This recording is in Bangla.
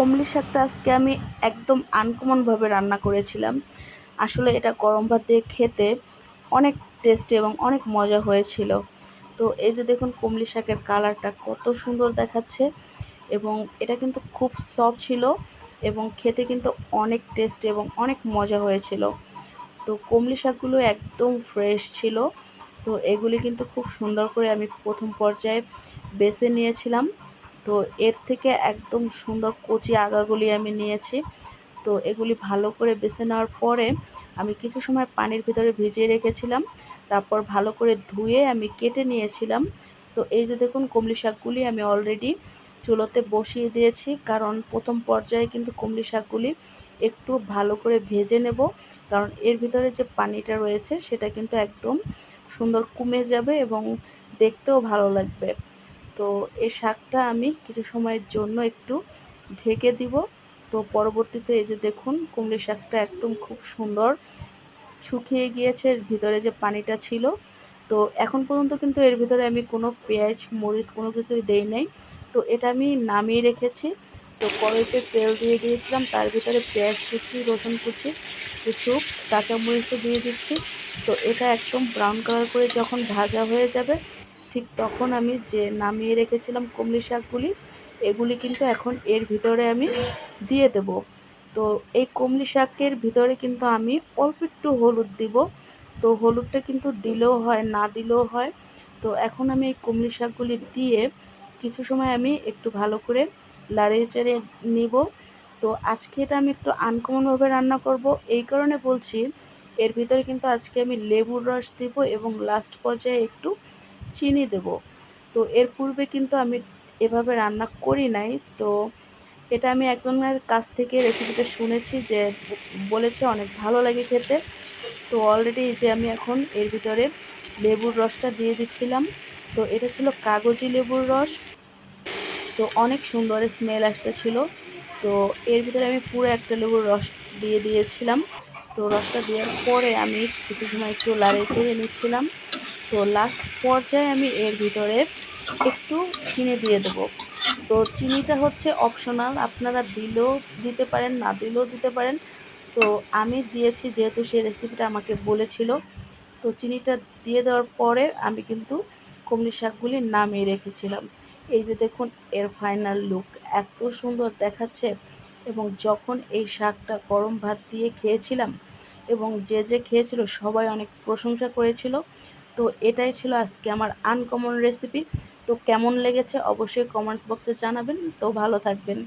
কমলি শাকটা আজকে আমি একদম আনকমনভাবে রান্না করেছিলাম। আসলে এটা গরম ভাত দিয়ে খেতে অনেক টেস্টি এবং অনেক মজা হয়েছিল। তো এই যে দেখুন কমলি শাকের কালারটা কত সুন্দর দেখাচ্ছে এবং এটা কিন্তু খুব সফট ছিল এবং খেতে কিন্তু অনেক টেস্টি এবং অনেক মজা হয়েছিল। তো কমলি শাকগুলো একদম ফ্রেশ ছিল। তো এগুলি কিন্তু খুব সুন্দর করে আমি প্রথম পর্যায়ে বেছে নিয়েছিলাম। তো এর থেকে একদম সুন্দর কচি আগাগুলি আমি নিয়েছি। তো এগুলি ভালো করে বেছে নেওয়ার পরে আমি কিছু সময় পানির ভিতরে ভিজিয়ে রেখেছিলাম। তারপর ভালো করে ধুয়ে আমি কেটে নিয়েছিলাম। তো এই যে দেখুন, কমলি শাকগুলি আমি অলরেডি চুলোতে বসিয়ে দিয়েছি। কারণ প্রথম পর্যায়ে কিন্তু কমলি শাকগুলি একটু ভালো করে ভেজে নেব। কারণ এর ভিতরে যে পানিটা রয়েছে, সেটা কিন্তু একদম সুন্দর কমে যাবে এবং দেখতেও ভালো লাগবে। তো এই শাকটা আমি কিছু সময়ের জন্য একটু ঢেকে দিব। তো পরবর্তীতে এই যে দেখুন, কুমড়ি শাকটা একদম খুব সুন্দর শুকিয়ে গিয়েছে ভিতরে যে পানিটা ছিল। তো এখন পর্যন্ত কিন্তু এর ভিতরে আমি কোনো পেঁয়াজ, মরিচ কোনো কিছুই দেই নাই। তো এটা আমি নামিয়ে রেখেছি। তো কড়াইতে তেল দিয়ে দিয়েছিলাম, তার ভিতরে পেঁয়াজ কুচি, রসুন কুচি, কিছু কাঁচামরিচও দিয়ে দিচ্ছি। তো এটা একদম ব্রাউন কালার করে যখন ভাজা হয়ে যাবে ঠিক তখন আমি যে নামিয়ে রেখেছিলাম কমলি শাকগুলি, এগুলি কিন্তু এখন এর ভিতরে আমি দিয়ে দেব। তো এই কমলি শাকের ভিতরে কিন্তু আমি অল্প একটু হলুদ দিব। তো হলুদটা কিন্তু দিলেও হয়, না দিলেও হয়। তো এখন আমি এই কমলি শাকগুলি দিয়ে কিছু সময় আমি একটু ভালো করে লাড়িয়ে চাড়িয়ে নিব। তো আজকে এটা আমি একটু আনকমনভাবে রান্না করব, এই কারণে বলছি এর ভিতরে কিন্তু আজকে আমি লেবুর রস দিব এবং লাস্ট পর্যায়ে একটু চিনি দেব। তো এর পূর্বে কিন্তু আমি এভাবে রান্না করি নাই। তো এটা আমি একজনের কাছ থেকে রেসিপিটা শুনেছি যে বলেছে অনেক ভালো লাগে খেতে। তো অলরেডি যে আমি এখন এর ভিতরে লেবুর রসটা দিয়ে দিচ্ছিলাম। তো এটা ছিল কাগজি লেবুর রস। তো অনেক সুন্দর স্মেল আসতেছিল। তো এর ভিতরে আমি পুরো একটা লেবুর রস দিয়ে দিয়েছিলাম। তো রসটা দেওয়ার পরে আমি কিছু সময় একটু লাড়ে চেড়ে নিচ্ছিলাম। তো লাস্ট পর্যায়ে আমি এর ভিতরে একটু চিনি দিয়ে দেবো। তো চিনিটা হচ্ছে অপশনাল আপনারা দিলেও দিতে পারেন, না দিলেও দিতে পারেন। তো আমি দিয়েছি যেহেতু সে রেসিপিটা আমাকে বলেছিল। তো চিনিটা দিয়ে দেওয়ার পরে আমি কিন্তু কুমড়ি শাকগুলি নামিয়ে রেখেছিলাম। এই যে দেখুন, এর ফাইনাল লুক এত সুন্দর দেখাচ্ছে এবং যখন এই শাকটা গরম ভাত দিয়ে খেয়েছিলাম এবং যে যে খেয়েছিল সবাই অনেক প্রশংসা করেছিল। তো এটাই ছিল আজকে আমার আনকমন রেসিপি তো কেমন লেগেছে অবশ্যই কমেন্টস বক্সে জানাবেন। তো ভালো থাকবেন।